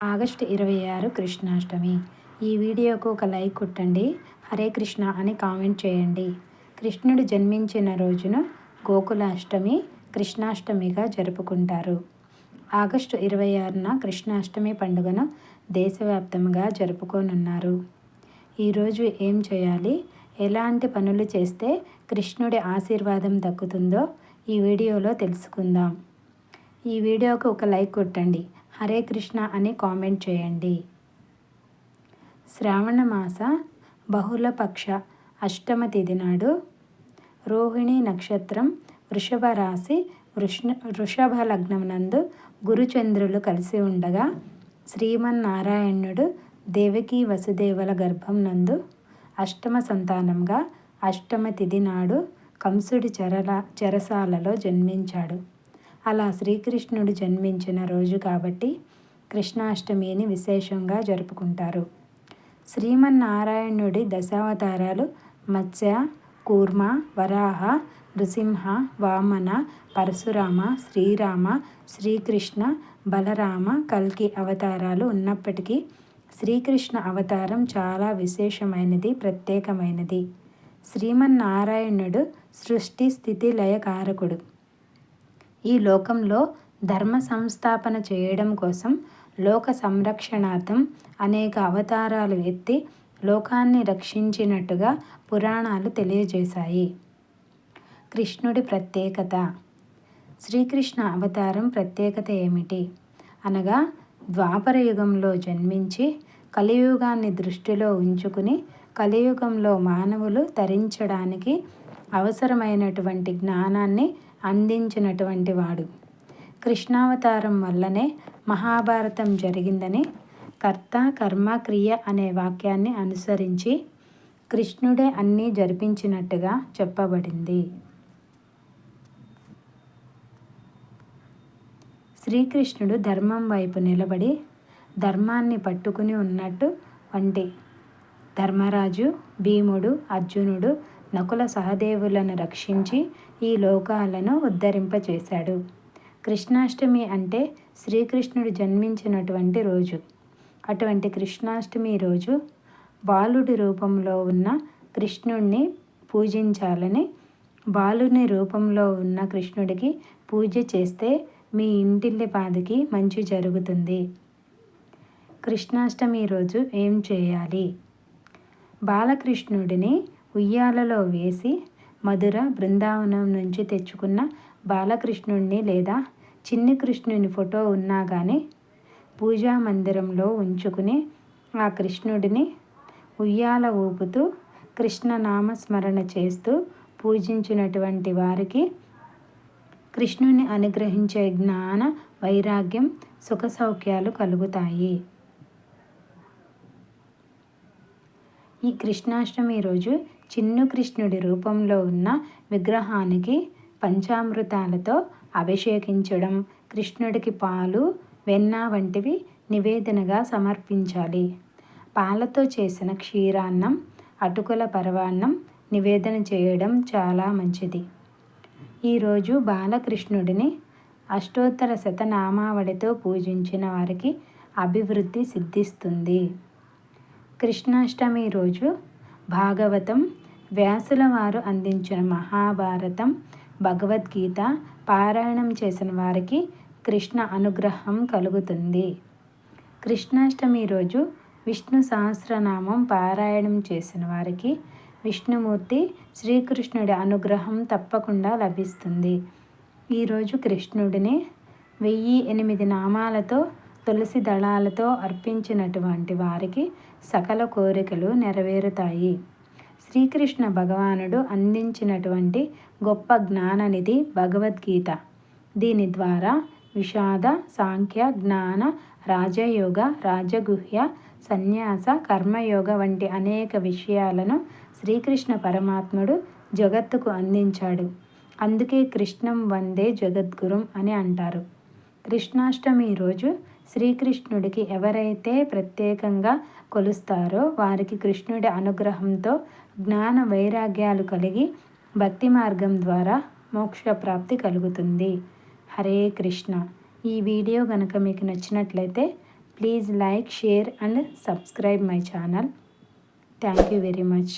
August ఇరవై ఆరు కృష్ణాష్టమి. ఈ వీడియోకు ఒక లైక్ కొట్టండి. హరే కృష్ణ అని కామెంట్ చేయండి. కృష్ణుడు జన్మించిన రోజున గోకులాష్టమి కృష్ణాష్టమిగా జరుపుకుంటారు. ఆగస్టు ఇరవై ఆరున కృష్ణాష్టమి పండుగను దేశవ్యాప్తంగా జరుపుకోనున్నారు. ఈరోజు ఏం చేయాలి? ఎలాంటి పనులు చేస్తే కృష్ణుడి ఆశీర్వాదం దక్కుతుందో ఈ వీడియోలో తెలుసుకుందాం. ఈ వీడియోకు ఒక లైక్ కొట్టండి. హరే కృష్ణ అని కామెంట్ చేయండి. శ్రావణ మాస బహుళపక్ష అష్టమ తిథి నాడు రోహిణి నక్షత్రం వృషభ రాశి వృష్ణ వృషభ లగ్నం నందు గురుచంద్రులు కలిసి ఉండగా శ్రీమన్నారాయణుడు దేవకీ వసుదేవుల గర్భం నందు అష్టమ సంతానంగా అష్టమ తిథి నాడు కంసుడి చెరల చెరసాలలో జన్మించాడు. అలా శ్రీకృష్ణుడు జన్మించిన రోజు కాబట్టి కృష్ణాష్టమిని విశేషంగా జరుపుకుంటారు. శ్రీమన్నారాయణుడి దశావతారాలు మత్స్య కూర్మ వరాహ నృసింహ వామన పరశురామ శ్రీరామ శ్రీకృష్ణ బలరామ కల్కి అవతారాలు ఉన్నప్పటికీ శ్రీకృష్ణ అవతారం చాలా విశేషమైనది ప్రత్యేకమైనది. శ్రీమన్నారాయణుడు సృష్టి స్థితి లయకారకుడు ఈ లోకంలో ధర్మ సంస్థాపన చేయడం కోసం లోక సంరక్షణార్థం అనేక అవతారాలు ఎత్తి లోకాన్ని రక్షించినట్టుగా పురాణాలు తెలియజేశాయి. కృష్ణుడి ప్రత్యేకత. శ్రీకృష్ణ అవతారం ప్రత్యేకత ఏమిటి? అనగా ద్వాపర యుగంలో జన్మించి కలియుగాన్ని దృష్టిలో ఉంచుకుని కలియుగంలో మానవులు తరించడానికి అవసరమైనటువంటి జ్ఞానాన్ని అందించినటువంటి వాడు. కృష్ణావతారం వల్లనే మహాభారతం జరిగిందని కర్త కర్మ క్రియ అనే వాక్యాన్ని అనుసరించి కృష్ణుడే అన్నీ జరిపించినట్టుగా చెప్పబడింది. శ్రీకృష్ణుడు ధర్మం వైపు నిలబడి ధర్మాన్ని పట్టుకుని ఉన్నట్టు వంటి ధర్మరాజు భీముడు అర్జునుడు నకుల సహదేవులను రక్షించి ఈ లోకాలను ఉద్ధరింపచేశాడు. కృష్ణాష్టమి అంటే శ్రీకృష్ణుడు జన్మించినటువంటి రోజు. అటువంటి కృష్ణాష్టమి రోజు బాలుడి రూపంలో ఉన్న కృష్ణుణ్ణి పూజించాలని బాలుని రూపంలో ఉన్న కృష్ణుడికి పూజ చేస్తే మీ ఇంటిల్లి పాదికి మంచి జరుగుతుంది. కృష్ణాష్టమి రోజు ఏం చేయాలి? బాలకృష్ణుడిని ఉయ్యాలలో వేసి మధుర బృందావనం నుంచి తెచ్చుకున్న బాలకృష్ణుడిని లేదా చిన్ని కృష్ణుని ఫోటో ఉన్నా కానీ పూజా మందిరంలో ఉంచుకుని ఆ కృష్ణుడిని ఉయ్యాల ఊపుతూ కృష్ణనామస్మరణ చేస్తూ పూజించినటువంటి వారికి కృష్ణుని అనుగ్రహించే జ్ఞాన వైరాగ్యం సుఖ సౌఖ్యాలు కలుగుతాయి. ఈ కృష్ణాష్టమి రోజు చిన్ను కృష్ణుడి రూపంలో ఉన్న విగ్రహానికి పంచామృతాలతో అభిషేకించడం కృష్ణుడికి పాలు వెన్న వంటివి నివేదనగా సమర్పించాలి. పాలతో చేసిన క్షీరాన్నం అటుకుల పరవాన్నం నివేదన చేయడం చాలా మంచిది. ఈరోజు బాలకృష్ణుడిని అష్టోత్తర శతనామావళితో పూజించిన వారికి అభివృద్ధి సిద్ధిస్తుంది. కృష్ణాష్టమి రోజు భాగవతం వ్యాసుల వారు అందించిన మహాభారతం భగవద్గీత పారాయణం చేసిన వారికి కృష్ణ అనుగ్రహం కలుగుతుంది. కృష్ణాష్టమి రోజు విష్ణు సహస్రనామం పారాయణం చేసిన వారికి విష్ణుమూర్తి శ్రీకృష్ణుడి అనుగ్రహం తప్పకుండా లభిస్తుంది. ఈరోజు కృష్ణుడిని వెయ్యి ఎనిమిది నామాలతో తులసి దళాలతో అర్పించినటువంటి వారికి సకల కోరికలు నెరవేరుతాయి. శ్రీకృష్ణ భగవానుడు అందించినటువంటి గొప్ప జ్ఞాననిధి భగవద్గీత. దీని ద్వారా విషాద సాంఖ్య జ్ఞాన రాజయోగ రాజగుహ్య సన్యాస కర్మయోగ వంటి అనేక విషయాలను శ్రీకృష్ణ పరమాత్ముడు జగత్తుకు అందించాడు. అందుకే కృష్ణం వందే జగద్గురుం అని అంటారు. కృష్ణాష్టమి రోజు శ్రీకృష్ణుడికి ఎవరైతే ప్రత్యేకంగా కొలుస్తారో వారికి కృష్ణుడి అనుగ్రహంతో జ్ఞాన వైరాగ్యాలు కలిగి భక్తి మార్గం ద్వారా మోక్ష ప్రాప్తి కలుగుతుంది. హరే కృష్ణ. ఈ వీడియో కనుక మీకు నచ్చినట్లయితే please like share and subscribe my channel. Thank you very much.